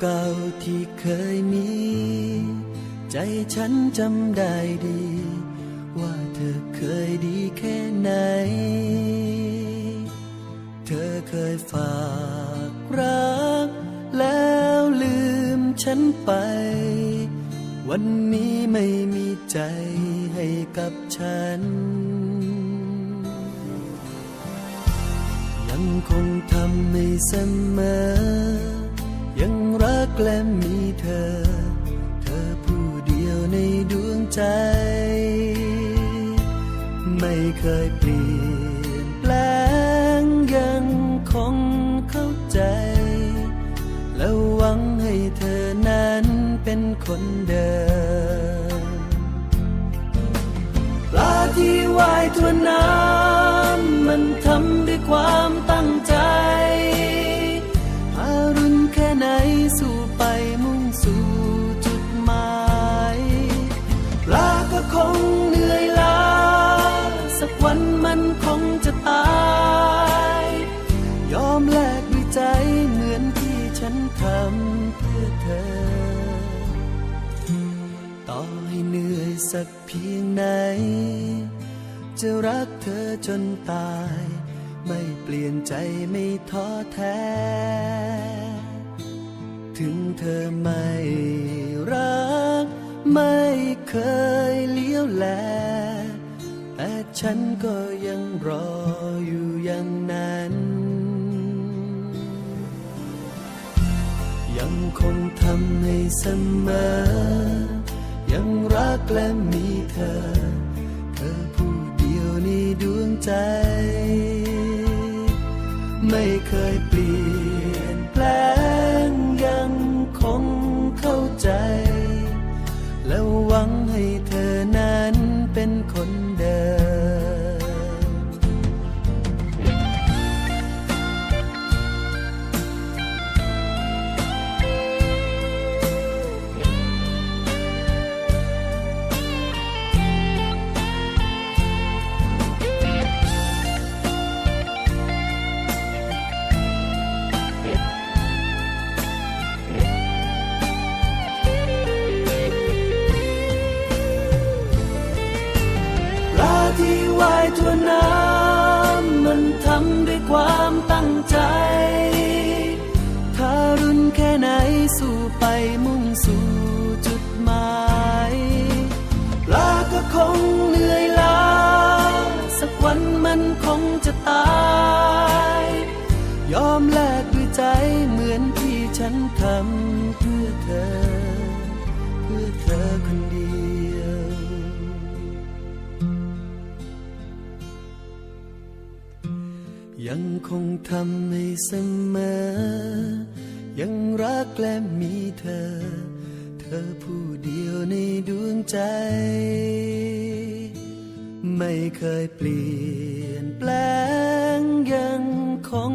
เก่าๆที่เคยมี ใจฉันจำได้ดี ว่าเธอเคยดีแค่ไหน เธอเคยฝากรัก แล้วลืมฉันไป วันนี้ไม่มีใจให้กับฉัน ยังคงทำให้เสมอ ยังรักและมีเธอ เธอผู้เดียวในดวงใจ ไม่เคยเปลี่ยนแปลงยังคงเข้าใจ และหวังให้เธอนั้นเป็นคนเดิมปลาที่ว่ายทวนน้ำมันทำด้วยความ อมแลกด้วยใจเหมือนที่ฉันทำเพื่อเธอ ต่อให้เหนื่อยสักเพียงไหน จะรักเธอจนตาย ไม่เปลี่ยนใจไม่ท้อแท้ ถึงเธอไม่รัก ไม่เคยเลี้ยวแล แต่ฉันก็ยังรออยู่อย่างนั้น ยังคงทำให้เสมอ ยังรักและมีเธอ เธอผู้เดียวในดวงใจ ไม่เคยเปลี่ยนแปลงยัง สู้ไปมุ่งสู่จุดหมายปลาก็คงเหนื่อยล้าสักวันมันคงจะตาย ยอมแลกด้วยใจเหมือนที่ฉันทำเพื่อเธอ เพื่อเธอคนเดียวยังคงทำให้เสมอ ยังรักและมีเธอ เธอผู้เดียวในดวงใจ ไม่เคยเปลี่ยนแปลงยังคง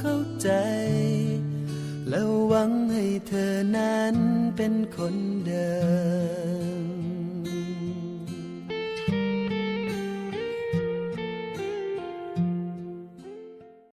เข้าใจ แล้วหวังให้เธอนั้นเป็นคนเดิ